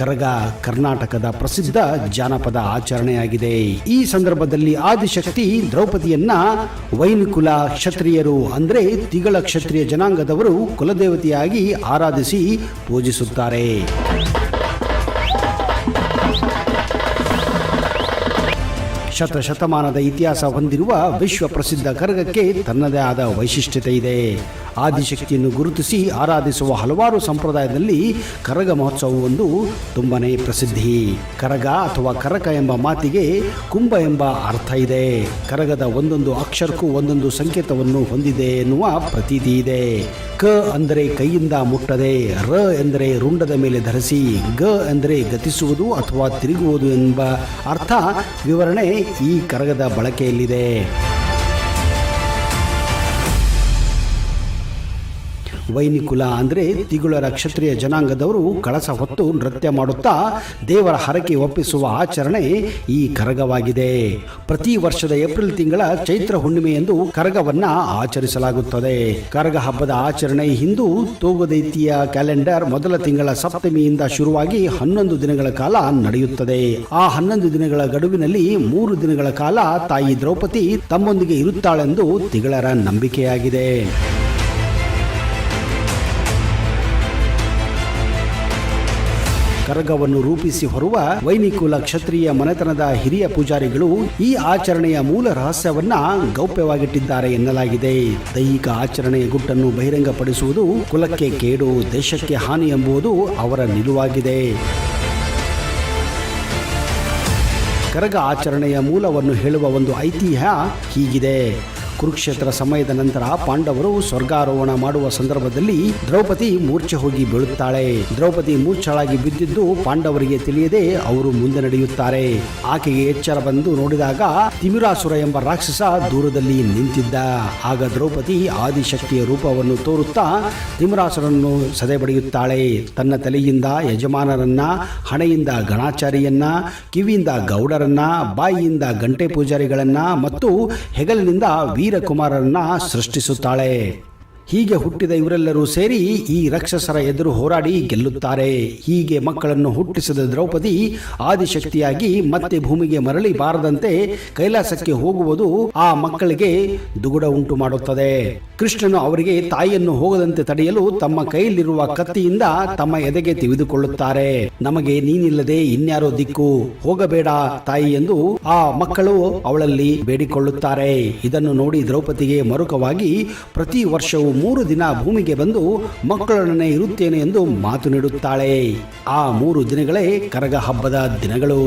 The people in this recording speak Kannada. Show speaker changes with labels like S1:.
S1: ಕರಗ ಕರ್ನಾಟಕದ ಪ್ರಸಿದ್ಧ ಜಾನಪದ ಆಚರಣೆಯಾಗಿದೆ. ಈ ಸಂದರ್ಭದಲ್ಲಿ ಆದಿಶಕ್ತಿ ದ್ರೌಪದಿಯನ್ನ ವೈನಿಕುಲ ಕ್ಷತ್ರಿಯರು ಅಂದ್ರೆ ತಿಗಳ ಕ್ಷತ್ರಿಯ ಜನಾಂಗದವರು ಕುಲದೇವತೆಯಾಗಿ ಆರಾಧಿಸಿ ಪೂಜಿಸುತ್ತಾರೆ. ಶತಶತಮಾನದ ಇತಿಹಾಸ ಹೊಂದಿರುವ ವಿಶ್ವ ಪ್ರಸಿದ್ಧ ಕರಗಕ್ಕೆ ತನ್ನದೇ ಆದ ವೈಶಿಷ್ಟ್ಯತೆ ಇದೆ. ಆದಿಶಕ್ತಿಯನ್ನು ಗುರುತಿಸಿ ಆರಾಧಿಸುವ ಹಲವಾರು ಸಂಪ್ರದಾಯದಲ್ಲಿ ಕರಗ ಮಹೋತ್ಸವ ಒಂದು ತುಂಬನೇ ಪ್ರಸಿದ್ಧಿ. ಕರಗ ಅಥವಾ ಕರಕ ಎಂಬ ಮಾತಿಗೆ ಕುಂಭ ಎಂಬ ಅರ್ಥ ಇದೆ. ಕರಗದ ಒಂದೊಂದು ಅಕ್ಷರಕ್ಕೂ ಒಂದೊಂದು ಸಂಕೇತವನ್ನು ಹೊಂದಿದೆ ಎನ್ನುವ ಪ್ರತೀತಿ ಇದೆ. ಕ ಅಂದರೆ ಕೈಯಿಂದ ಮುಟ್ಟದೆ, ರ ಎಂದರೆ ರುಂಡದ ಮೇಲೆ ಧರಿಸಿ, ಗ ಅಂದರೆ ಗತಿಸುವುದು ಅಥವಾ ತಿರುಗುವುದು ಎಂಬ ಅರ್ಥ ವಿವರಣೆ ಈ ಕರಗದ ಬಳಕೆಯಲ್ಲಿದೆ. ವೈನಿಕುಲ ಅಂದರೆ ತಿಗುಳರ ಕ್ಷತ್ರಿಯ ಜನಾಂಗದವರು ಕಳಸ ಹೊತ್ತು ನೃತ್ಯ ಮಾಡುತ್ತಾ ದೇವರ ಹರಕೆ ಒಪ್ಪಿಸುವ ಆಚರಣೆ ಈ ಕರಗವಾಗಿದೆ. ಪ್ರತಿ ವರ್ಷದ ಏಪ್ರಿಲ್ ತಿಂಗಳ ಚೈತ್ರ ಹುಣ್ಣಿಮೆ ಎಂದು ಕರಗವನ್ನ ಆಚರಿಸಲಾಗುತ್ತದೆ. ಕರಗ ಹಬ್ಬದ ಆಚರಣೆ ಹಿಂದೂ ತೂಗುದೈತಿಯ ಕ್ಯಾಲೆಂಡರ್ ಮೊದಲ ತಿಂಗಳ ಸಪ್ತಮಿಯಿಂದ ಶುರುವಾಗಿ ಹನ್ನೊಂದು ದಿನಗಳ ಕಾಲ ನಡೆಯುತ್ತದೆ. ಆ ಹನ್ನೊಂದು ದಿನಗಳ ಗಡುವಿನಲ್ಲಿ ಮೂರು ದಿನಗಳ ಕಾಲ ತಾಯಿ ದ್ರೌಪದಿ ತಮ್ಮೊಂದಿಗೆ ಇರುತ್ತಾಳೆಂದು ತಿಗಳರ ನಂಬಿಕೆಯಾಗಿದೆ. ಕರಗವನ್ನು ರೂಪಿಸಿ ಹೊರುವ ವೈನಿಕುಲ ಕ್ಷತ್ರಿಯ ಮನೆತನದ ಹಿರಿಯ ಪೂಜಾರಿಗಳು ಈ ಆಚರಣೆಯ ಮೂಲ ರಹಸ್ಯವನ್ನ ಗೌಪ್ಯವಾಗಿಟ್ಟಿದ್ದಾರೆ ಎನ್ನಲಾಗಿದೆ. ದೈಹಿಕ ಆಚರಣೆಯ ಗುಟ್ಟನ್ನು ಬಹಿರಂಗಪಡಿಸುವುದು ಕುಲಕ್ಕೆ ಕೇಡು, ದೇಶಕ್ಕೆ ಹಾನಿ ಎಂಬುದು ಅವರ ನಿಲುವಾಗಿದೆ. ಕರಗ ಆಚರಣೆಯ ಮೂಲವನ್ನು ಹೇಳುವ ಒಂದು ಐತಿಹ್ಯ ಹೀಗಿದೆ. ಕುರುಕ್ಷೇತ್ರ ಸಮಯದ ನಂತರ ಪಾಂಡವರು ಸ್ವರ್ಗಾರೋಹಣ ಮಾಡುವ ಸಂದರ್ಭದಲ್ಲಿ ದ್ರೌಪದಿ ಮೂರ್ಛೆ ಹೋಗಿ ಬೀಳುತ್ತಾಳೆ. ದ್ರೌಪದಿ ಮೂರ್ಛಳಾಗಿ ಬಿದ್ದಿದ್ದು ಪಾಂಡವರಿಗೆ ತಿಳಿಯದೆ ಅವರು ಮುಂದೆ ನಡೆಯುತ್ತಾರೆ. ಆಕೆಗೆ ಎಚ್ಚರ ಬಂದು ನೋಡಿದಾಗ ತಿಮಿರಾಸುರ ಎಂಬ ರಾಕ್ಷಸ ದೂರದಲ್ಲಿ ನಿಂತಿದ್ದ. ಆಗ ದ್ರೌಪದಿ ಆದಿಶಕ್ತಿಯ ರೂಪವನ್ನು ತೋರುತ್ತಾ ತಿಮಿರಾಸುರನ್ನು ಸದೆಬಡಿಯುತ್ತಾಳೆ. ತನ್ನ ತಲೆಯಿಂದ ಯಜಮಾನರನ್ನ, ಹಣೆಯಿಂದ ಗಣಾಚಾರಿಯನ್ನ, ಕಿವಿಯಿಂದ ಗೌಡರನ್ನ, ಬಾಯಿಯಿಂದ ಗಂಟೆ ಪೂಜಾರಿಗಳನ್ನ ಮತ್ತು ಹೆಗಲಿನಿಂದ ವೀರಕುಮಾರರನ್ನ ಸೃಷ್ಟಿಸುತ್ತಾಳೆ. ಹೀಗೆ ಹುಟ್ಟಿದ ಇವರೆಲ್ಲರೂ ಸೇರಿ ಈ ರಾಕ್ಷಸರ ಎದುರು ಹೋರಾಡಿ ಗೆಲ್ಲುತ್ತಾರೆ. ಹೀಗೆ ಮಕ್ಕಳನ್ನು ಹುಟ್ಟಿಸಿದ ದ್ರೌಪದಿ ಆದಿಶಕ್ತಿಯಾಗಿ ಮತ್ತೆ ಭೂಮಿಗೆ ಮರಳಿ ಬಾರದಂತೆ ಕೈಲಾಸಕ್ಕೆ ಹೋಗುವುದು ಆ ಮಕ್ಕಳಿಗೆ ದುಗುಡ ಉಂಟು ಮಾಡುತ್ತದೆ. ಕೃಷ್ಣನು ಅವರಿಗೆ ತಾಯಿಯನ್ನು ಹೋಗದಂತೆ ತಡೆಯಲು ತಮ್ಮ ಕೈಯಲ್ಲಿರುವ ಕತ್ತಿಯಿಂದ ತಮ್ಮ ಎದೆಗೆ ತೆಗೆದುಕೊಳ್ಳುತ್ತಾರೆ. ನಮಗೆ ನೀನಿಲ್ಲದೆ ಇನ್ಯಾರೋ ದಿಕ್ಕು. ಹೋಗಬೇಡ ತಾಯಿ ಎಂದು ಆ ಮಕ್ಕಳು ಅವಳಲ್ಲಿ ಬೇಡಿಕೊಳ್ಳುತ್ತಾರೆ. ಇದನ್ನು ನೋಡಿ ದ್ರೌಪದಿಗೆ ಮರುಕವಾಗಿ ಪ್ರತಿ ವರ್ಷವೂ ಮೂರು ದಿನ ಭೂಮಿಗೆ ಬಂದು ಮಕ್ಕಳೊಡನೆ ಇರುತ್ತೇನೆ ಎಂದು ಮಾತು ನೀಡುತ್ತಾಳೆ. ಆ ಮೂರು ದಿನಗಳೇ ಕರಗ ಹಬ್ಬದ ದಿನಗಳು.